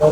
এক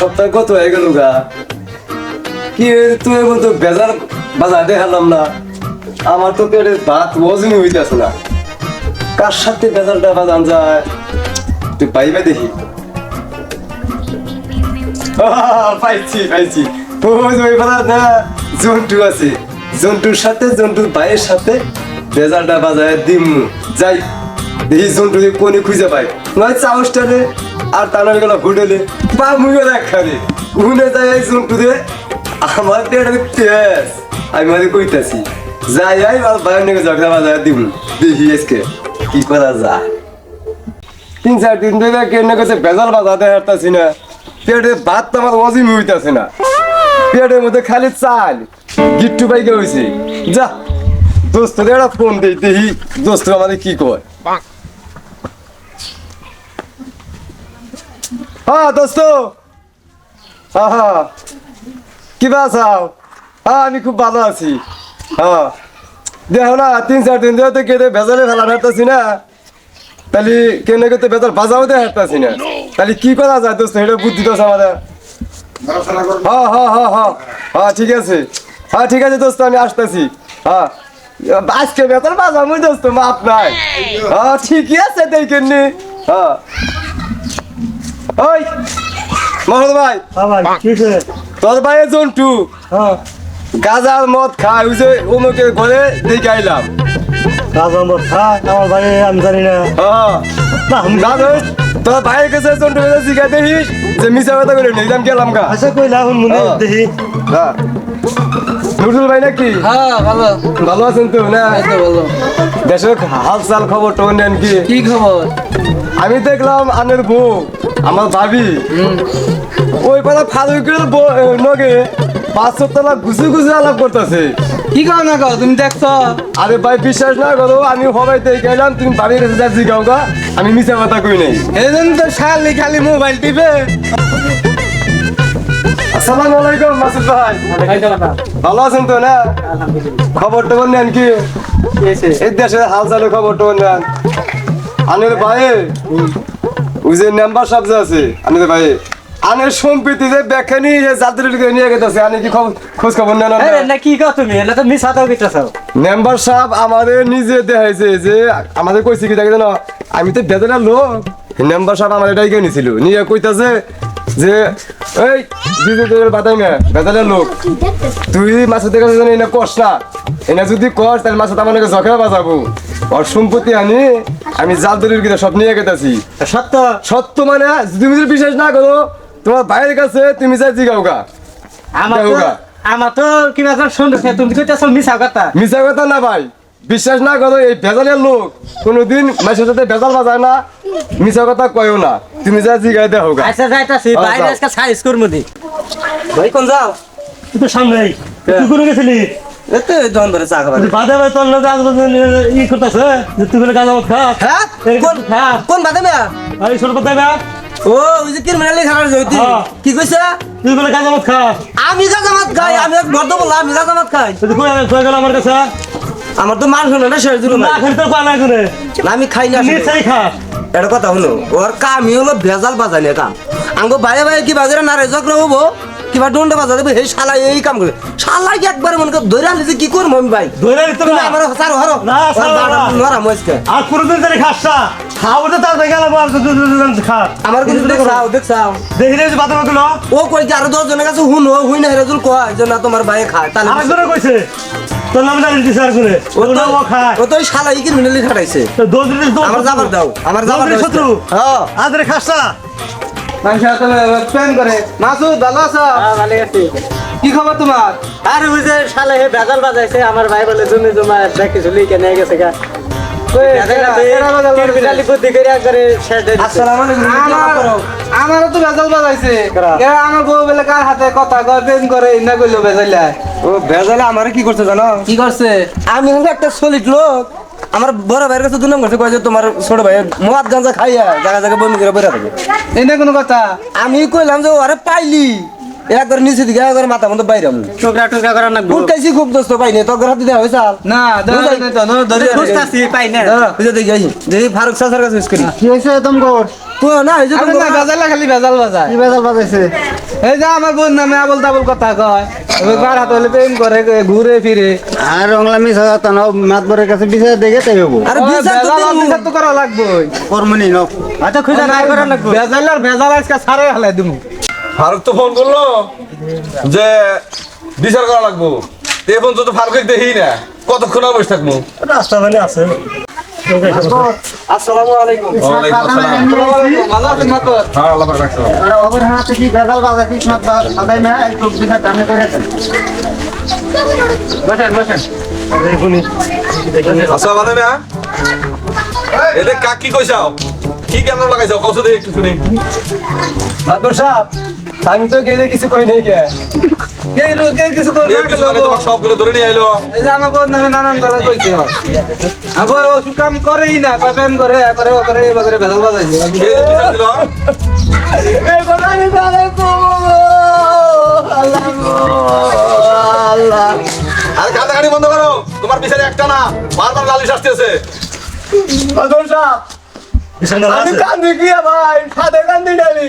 সপ্তাহ কত হয়ে গেল গা? কি তুই এখন তো বেজার বাজার দেখালাম না। আমার তো পেটে ভাত ওজনই হইতেছে না। কার সাথে বেজারটা বাজান যায়? তুই পাইবে দেখি। পাইছি পাইছি। ওই ওই বাজার না, জন্টু আছে। জন্টুর সাথে, জন্টুর ভাইয়ের সাথে বেজারটা বাজায় দিম। যাই, দেখি জন্টু কোনে খুঁজে পাই নয় চাউসটারে আর টানার গেল হোটেলে বা মুখে দেখা রে। উনে যায় এই জন্টু রে আমার পেটে তেজ। আমি মানে কইতাছি, যাই, আই আর বাইরে নিয়ে ঝগড়া বাজায় দিম। দেখি আজকে কি করা যায়। তিন চার দিন ধরে কেন কাছে বেজাল বাজাতে হারতাছি না। পেটে ভাত তো আমার ওজিম হইতাছে না। পেটের মধ্যে খালি চাল, গিট্টু পাইকে হয়েছে যা দোস্তদের একটা ফোন দিই, দেখি দোস্ত আমাদের কি কয়। হ্যাঁ দোস্ত। হ্যাঁ হ্যাঁ। কি বাসাও? হ্যাঁ আমি খুব ভালো আছি। হ্যাঁ। দেখো না, তিন চার দিন ধরে তো কেটে ভেজালে ফেলা হাঁটতেছি না। তাহলে কেন করতে বেতার বাজাও দিয়ে হাঁটতেছি না। তাহলে কি করা যায় দোস্ত? এটা বুদ্ধি দোষ আমাদের। হ্যাঁ হ্যাঁ হ্যাঁ হ্যাঁ। হ্যাঁ ঠিক আছে। হ্যাঁ ঠিক আছে দোস্ত আমি আসতেছি। হ্যাঁ। আজকে বেতন বাজাবো দোস্ত মাপ নাই। হ্যাঁ ঠিকই আছে দেখেন নি হ্যাঁ। ওই মোহাম্মদ ভাই। তোর ভাই জন্টু। হ্যাঁ। গাজার মদ খায় ওই যে অমুকে ঘরে দেখে আইলাম। কাজ আমার থাক আমার বাড়ি আমি জানি না। হ্যাঁ। আমি- দাদা তোর ভাইয়ের কাছে জন্টু বেজা শিখাই দেখিস যে মিশা কথা করে নিলাম গেলাম গা? আচ্ছা মনে হ্যাঁ। দেখি। হ্যাঁ। নুরুল ভাই নাকি? হ্যাঁ ভালো ভালো আছেন তো না? ভালো। দেশের হাল চাল খবর নেন কি? কি খবর? আমি দেখলাম আনের বউ আমার ভাবি। ওই বউ এ, নগে পাঁচশো তলা ঘুষে ঘুষে আলাপ করতেছে। কি কর না কর তুমি দেখছ? আরে ভাই বিশ্বাস না করো আমি হবাই দিয়ে গেলাম তুমি বাড়ির কাছে যাচ্ছি গাও গা আমি মিশা কথা কই নাই। এই জন্য তো খালি খালি মোবাইল টিপে। আসসালামু আলাইকুম মাসুদ ভাই। ভালো আছেন তো না? খবর টবর নেন কি? এই দেশের হাল চালের খবর টবর নেন। আনের ভাই ওই যে মেম্বার সাহেব যে আছে আনের ভাই। আনের সম্পত্তি যে ব্যাখ্যানি জাতির নিয়ে গেছে আনে কি খোঁজ খবর নেন না? না কি কর তুমি? এটা তো মিস হাতাও কিটাছো মেম্বার সাহেব আমাদের নিজে দেখাইছে যে আমাদের কইছে কি দেখে জানো আমি তো বেদনার লোক। মেম্বার সাহেব আমার এটাই কেউ নিছিল। নিয়ে কইতাছে যে এই দিদি তোর বাদাই না লোক। তুই মাছের দেখে জানি এনে কস না। এনে যদি কস তাহলে মাছের আমার জখা বাজাবো। ওর সম্পত্তি আনি আমি জাল কিনা সব নিয়ে গেতাছি। সত্য? সত্য মানে তুমি যদি বিশ্বাস না করো তোমার ভাইয়ের কাছে তুমি যাই জিগাও গা আমার তো। আমার তো কিবা করে শুনতেছে তুমি কইতাছো মিছা কথা। মিশা কথা না ভাই বিশ্বাস না করো এই ভেজালের লোক কোনোদিন মাসের সাথে ভেজাল বাজায় না। মিশা কথা কয়ও না। তুমি যা জিগাই দেখো গা আচ্ছা যাইতাছি। বাইরে। আজকে সাইজ করব দি ভাই কোন যাও? তুই তো সামনেই তুই করে গেছিলি? এতে ধরে চা বাদে বাদে তোর লোক আজ ই করতেছে যে তুই করে গাছ খা হ্যাঁ? কোন হ্যাঁ। কোন বাদে না ও ওই যে ক্রিমিনালি খারাপ জয়তি হ্যাঁ। কি কইছে? তুই গাছ খা আমি খাই আমি এক বর্দ বললাম আমি খাই। তুই কই কই গেল আমার কাছে? আমার তো মান শুনে না শেষ করে আমি খাই না নিশ্চয়ই এটা কথা হলো ওর কামই হলো ভেজাল বাজানি কাম। আঙ্গো বাইরে বাইরে কি বাজারে না রেজক হব? কিবা দণ্ডে বাজা দেবে সেই শালা এই কাম করে। শালা কি একবার মনে কর ধরে আনলি কি করব আমি ভাই? ধরে নিতে তুমি না? আমার সার হরো? না, না। নরা মজকে আর কোনদিন জানি খাস না। খাও তো তার গেল খা আমার কিন্তু দেখছাও দেখছাও দেখিলে যে বাদে বাদে ও কই যে আরও দশ জনের কাছে হুন ও হুই না হেরাজুল কয় যে না তোমার ভাই খায় তাহলে আরেকজনে কইছে তোর নাম জানি দিছে আর করে ও তো ও খায়। ও তো শালা ইকির মিনালি খাটাইছে। তো দিলে তো আমার যাবার দাও আমার দাও। শত্রু। হ্যাঁ আজ রে খাস করে। মাসুদ ভালো আছো? ভালো আছি। কি খবর তোমার? আর ওই যে শালে হে বেজাল বাজাইছে আমার ভাই বলে জমি জমা দেখি গেছে গা? আমারও তো বেজাল বাজাইছে। আমার বউ বেলে কার হাতে কথা কয় প্রেম করে না কইলো বেজাইলা ও ভেজালে আমারে কি করছে জানো? কি করছে? আমি হলো একটা সলিড লোক। আমার বড় ভাইয়ের কাছে দুনাম করছে কয় যে তোমার ছোট ভাই মদ গাঁজা খাইয়া জায়গা জায়গা বমি করে বেড়া থাকে। এনে কোনো কথা? আমি কইলাম যে ওরে পাইলি। একবার নিচে দিকে একবার মাথা মতো বাইরে আমি টুকরা টুকরা করার না উঠতেছি খুব দোস্ত পাইনি তোর হাতে দেওয়া হয়েছে আর না ধরে ধরে পাই না বুঝে দেখি দেখি ফারুক সাসার কাছে ইউজ করি। কি হয়েছে তোমার তো না এই যে না বেজাল খালি বেজাল বাজায় কি বেজাল বাজাইছে এই যে আমার বোন নামে আবল তাবল কথা কয়। বার হাতে হলে প্রেম করে ঘুরে ফিরে আর রংলা মিস হয় তা নাও মাতবরের কাছে বিচার দেখে তাই হব আরে বিচার তো। বিচার করা কর্মনি নাও আচ্ছা খুঁজে নাই করার লাগবে। বেজাল আর বেজাল আজকে সারে হালাই দিমু। ফারুক তো ফোন করল যে বিচার করা লাগবো। তো এখন তো ফারুক দেখি না কতক্ষণ আর বসে থাকব রাস্তা মানে আছে। আসসালামু আলাইকুম। বসেন বসেন আচ্ছা মানে না এটা কাক কি কইছাও কি কেন লাগাইছাও কত দিয়ে একটু শুনি সাহেব। আমি তো গেলে কিছু কই নাই কে? কে লোকে কিছু করবে এর কিছু তোমার সবগুলো ধরে নিয়ে আইলো। এই যে আমার নামে নানান কথা কইছে। আবার ও কাম করেই না প্রেম করে করে ও করে এই করে বেজাল কে বিচার দিল এই কথা আমি জানি তো আল্লাহ আল্লাহ। আর কান্দাকাটি বন্ধ করো। তোমার বিচারে একটা না বারবার লালিশ আসতেছে। সাহেব আমি কান্দি কি ভাই সাথে কান্দি ডালি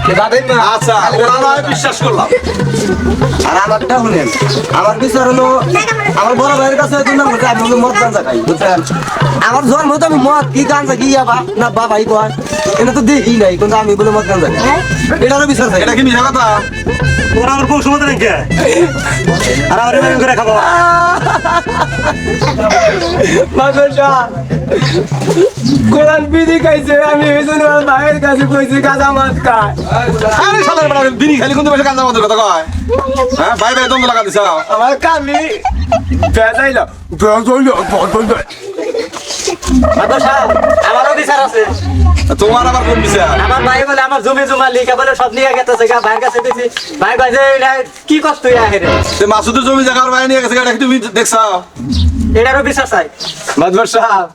আচ্ছা ওরা নয় বিশ্বাস করলাম। আর আমারটা শুনেন আমার বিচার হলো আমার বড় ভাইয়ের কাছে দুই নম্বর আমি হলো মদ গাঞ্জা খাই বুঝছেন? আমার জন্ম তো আমি মদ কি গাঞ্জা কি না বাবাই কয় এটা তো দেখি নাই কিন্তু আমি বলে মদ গাঞ্জা খাই। এটারও বিচার চাই। এটা কি মিশা কথা? ওরা আমার নাকি? আর আমার করে খাব। সাহেব কোরআন বিধি খাইছে আমি জন্য আমার ভাইয়ের কাছে কইছি কাঁচা মাছ খায় আরে শালার বেটা বিনি খালি কিন্তু বসে কান্দা মতো কথা কয়? হ্যাঁ ভাই ভাই দম লাগা দিছাও আমার কামি বেজাইল বেজাইল সাহেব আমারও বিচার আছে। তোমার আবার কোন বিচার? আমার ভাই বলে আমার জমি জমা লিখে বলে সব নিয়ে গেছে গা ভাইয়ের কাছে দিছি। ভাই যে কি কষ্ট ইয়া সে মাসুদের জমি জায়গার নিয়ে গেছে তুমি দেখছাও এটারও বিচার চাই। মাদবর সাহেব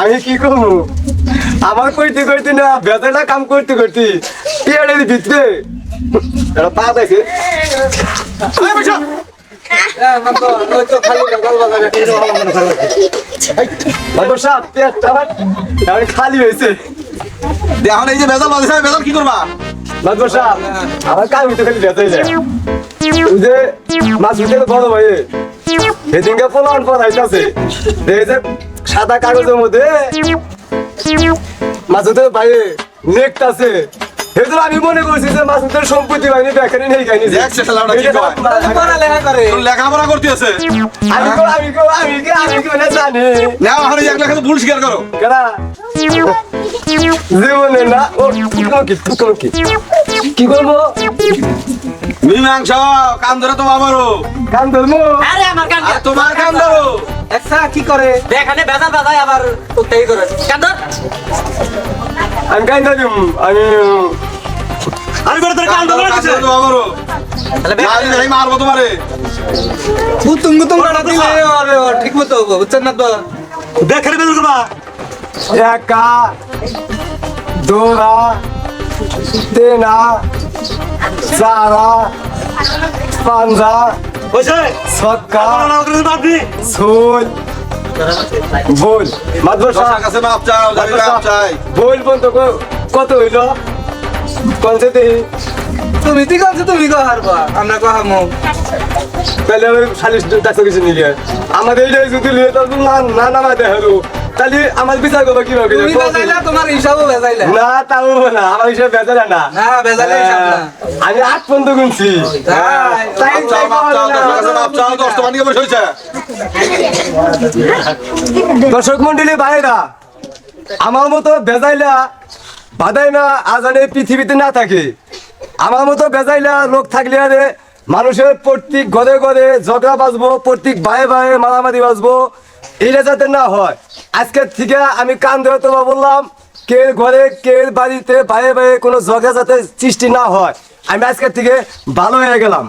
আমি কি করব? আমার কইতে কইতে না বেজাইলা কাম করতে করতে পিয়ারের ভিতরে এটা পা দেখে। সাহেব এখন খালি হয়েছে। দে, এখন এই যে বেজাল বাজিছে বেজাল কি করবা? মাদবর সাহেব আমার কামি তো খালি বেজাই যায়। যে মাছ উঠে বড় ভাই সেদিনকে পড়াইতেছে এই যে সাদা কাগজের মধ্যে। মাসুদের ভাইয়ে নেক্ট আছে। সেজন্য আমি মনে করছি যে মাসুদের সম্পত্তি বাহিনী দেখেনি নেই খাইনি দেখ শালাটা কি করে। লেখাপড়া করতে আছে। আমি কো আমি কো আমি কি আমি কি মানে জানি। না এখন এক লেখা তো ভুল স্বীকার করো। কেনা জীবনে না ও কি কি? কি করব? মীমাংস কান ধরে তোমার আমারও কান ধরবো? আরে আমার কান তোমার কান ধরো। একসা কি করে? এখানে বেজাল বাজায় আবার উঠতেই করে কান্দর আমি কান ধরুম আমি আমি করে তোর কান কান ধরো, কান ধরে তোমার আমারও মারবো তোমারে। উতুম গুতুম কাটা দিলে আরে ও ঠিক মতো বুঝছেন না তো? দেখ খালি করবা একা দোরা তেনা সারা পাঞ্জা আপনি বল মাদবর সাহেব কাছে মাপ চাও জানি মাপ চাই। বল বল তো কত হইল? তুমি তুমি কো হারবা? আমরা কো হামো। তাহলে ওই সালিশ ডাক্তার কিছু নিয়ে আমাদের যদি লিয়ে তো না না না না দেখাল তাহলে আমার বিচার করব কীভাবে? তুমি বেজাইলা তোমার হিসাবও বেজাইলা। না তাও না আমার হিসাবে বেজারে না। না বেজাইলা হিসাব না। আমি আট পর্যন্ত গুনছি। তাই তাই বসে হয়েছে দর্শক মন্ডলী ভাইরা আমার মতো বেজাইলা বাদাই না আজানে পৃথিবীতে না থাকে। আমার মতো বেজাইলা লোক থাকলে আরে মানুষের প্রত্যেক ঘরে ঘরে ঝগড়া বাজবো প্রত্যেক ভাইয়ে ভাইয়ে মারামারি বাজবো। এটা যাতে না হয়। আজকের থেকে আমি কান ধরে তোমার বললাম কে ঘরে কে বাড়িতে বাইরে বাইরে কোনো ঝগড়া যাতে সৃষ্টি না হয়। আমি আজকের থেকে ভালো হয়ে গেলাম।